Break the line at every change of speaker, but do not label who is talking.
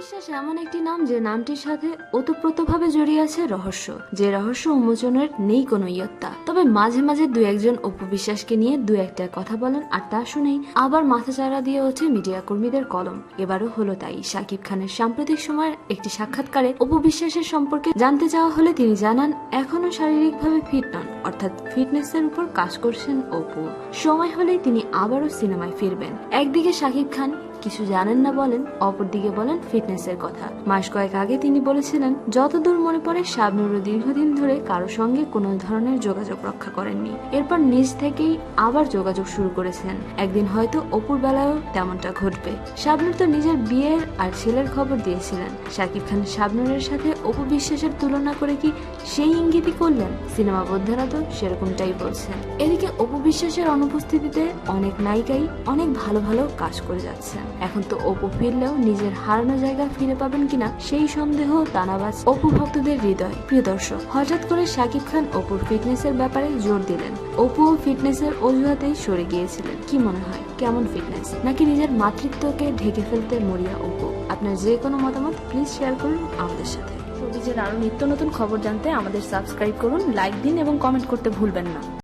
বিশ্বাস এমন একটি নাম যে নামটির সাথে ওতপ্রোতভাবে জড়িয়ে আছে রহস্য, যে রহস্য উন্মোচনের নেই কোনো ইয়ত্তা। তবে মাঝে মাঝে দু একজন অপু বিশ্বাসকে নিয়ে দু একটা কথা বলেন আর তা শুনেই আবার মাথাচাড়া দিয়ে ওঠে মিডিয়া কর্মীদের কলম। এবারও হলো তাই শাকিব খানের সাম্প্রতিক সময়ের একটি সাক্ষাৎকারে অপু বিশ্বাসের সম্পর্কে জানতে চাওয়া হলে তিনি জানান, এখনও শারীরিকভাবে ফিট নন, অর্থাৎ ফিটনেসের উপর কাজ করছেন অপু। সময় হলেই তিনি আবারও সিনেমায় ফিরবেন। একদিকে শাকিব খান কিছু জানেন না বলেন, অপরদিকে বলেন ফিটনেসের কথা। মাস কয়েক আগে তিনি বলেছিলেন, যতদূর মনে পড়ে শাবনুরও দীর্ঘদিন ধরে কারও সঙ্গে কোনো ধরনের যোগাযোগ রক্ষা করেননি। এরপর নিজ থেকেই আবার যোগাযোগ শুরু করেছেন। একদিন হয়তো অপুর বেলায়ও তেমনটা ঘটবে। শাবনুর তো নিজের বিয়ের আর ছেলের খবর দিয়েছিলেন। শাকিব খান শাবনুরের সাথে অপু বিশ্বাসের তুলনা করে কি সেই ইঙ্গিতই করলেন? সিনেমা বোদ্ধারা তো সেরকমটাই বলছেন। এদিকে অপু বিশ্বাসের অনুপস্থিতিতে অনেক নায়িকাই অনেক ভালো ভালো কাজ করে যাচ্ছেন। এখন তো অপু ফিরলেও নিজের হারানো জায়গা ফিরে পাবেন কিনা সেই সন্দেহ দানাবাজ অপু ভক্তদের হৃদয়। প্রিয় দর্শক, হঠাৎ করে শাকিব খান অপুর ফিটনেসের ব্যাপারে জোর দিলেন। অপু ফিটনেসের অজুহাতেই সরে গিয়েছিলেন। কি মনে হয়, কেমন ফিটনেস? নাকি নিজের মাতৃত্বকে ঢেকে ফেলতে মরিয়া অপু? আপনার যে কোনো মতামত প্লিজ শেয়ার করুন আমাদের সাথে।
শোবিজের আরও নিত্য নতুন খবর জানতে আমাদের সাবস্ক্রাইব করুন লাইক দিন এবং কমেন্ট করতে ভুলবেন না।